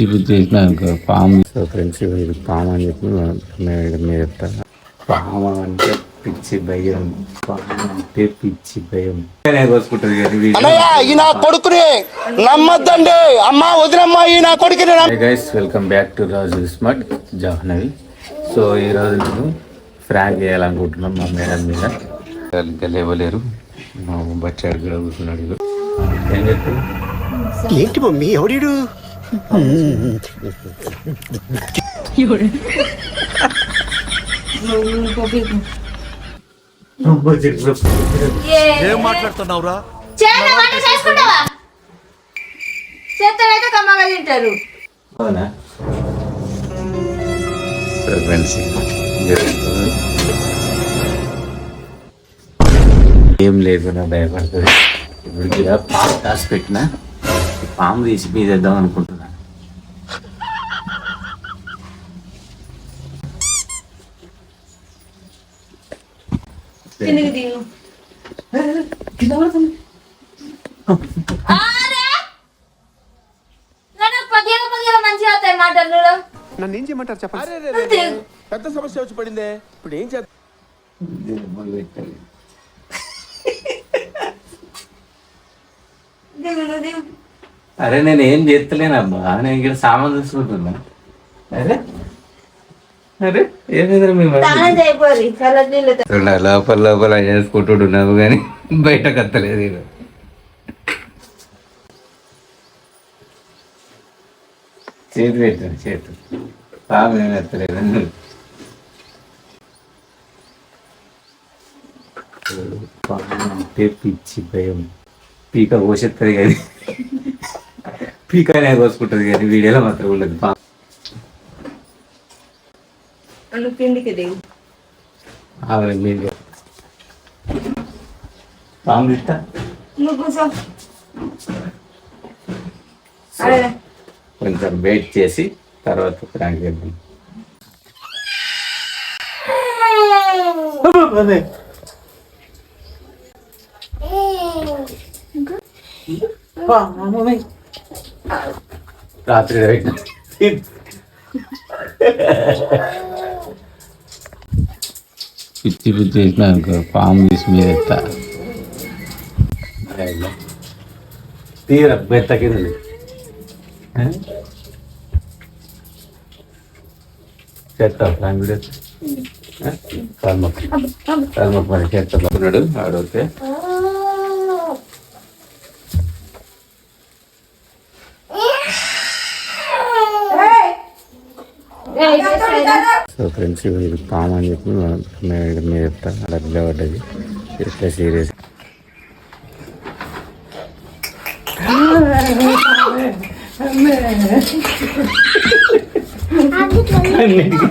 ఇప్పుడు చేసినాక పాము. సో ఫ్రెండ్స్ ఇది పాము అని చెప్పి మేము పాము అంటే పిచ్చి భయం. పాము అంటే పిచ్చి భయం. కోసుకుంటుంది కానీ అన్నయ్య ఈ నా కొడుకుని నమ్మద్దండి. అమ్మ వదినమ్మ ఈ నా కొడుకుని నమ్మ- guys welcome back to Raju smart Jahnavi so ఈరోజు నేను ఫ్రాంక్ చేయాలనుకుంటున్నాం మా మేడం మీద. ఇంకా లేవలేరు. మా బచ్చాడు కూడా కూర్చున్నాడు ఇగో. ఏం చెప్తారు ఏంటి మమ్మీ? ఎవడీడు ఏం. మాట్లాడుతున్నావురా? చేస్తారైతే కమ్మగా తింటారు. అవునా? ఏం లేకుండా భయపడుతుంది ఇప్పుడు ఇలా పాము కాసి పెట్టిన పాము తీసి మీదేద్దాం మంచిగా వస్తాయి మాటలు నన్ను ఏం చేయమంటారు చెప్పండి. పెద్ద సమస్య వచ్చి పడిందే. ఇప్పుడు ఏం చేద్దాం దిగు, నువ్వు దిగు. అరే నేను ఏం చేస్తలేనబ్బా. నేను ఇక్కడ సామాన్ చూసుకుంటున్నా అరే అరే ఏమైందిరా మీ మధ్య? స్నానం చేయపోరి చల్ల నీళ్ళతో చూడ లోపల లోపల చేసుకుంటున్నావు కానీ బయటకు వస్తలేదు ఇక చేతి పెట్టాను చేతి. పాము ఏమి ఎత్తలేదు అంటే పిచ్చి భయం. పీక కోసేస్తుంది కానీ. పీకనే కోసుకుంటుంది కానీ వీడియోలో మాత్రం ఉండదు. దిగు పాము కొంచెం వెయిట్ చేసి తర్వాత ప్రాంక్ చేద్దాం. రాత్రి పెట్టిన పిచ్చి పిచ్చి చేసినాక పాము తీసి మీద ఎత్తా తీర బెత్త కింద చేస్తా ప్రాంక్ వీడియో కర్మక్ కర్మక్ మరి చేస్తా ఉన్నాడు సో ఫ్రెండ్స్ ఇది పాము అని చెప్పి మేము మీద చెప్తా. అలా నిలబడ్డది ఇట్లా సీరియస్ అన్నిటికీ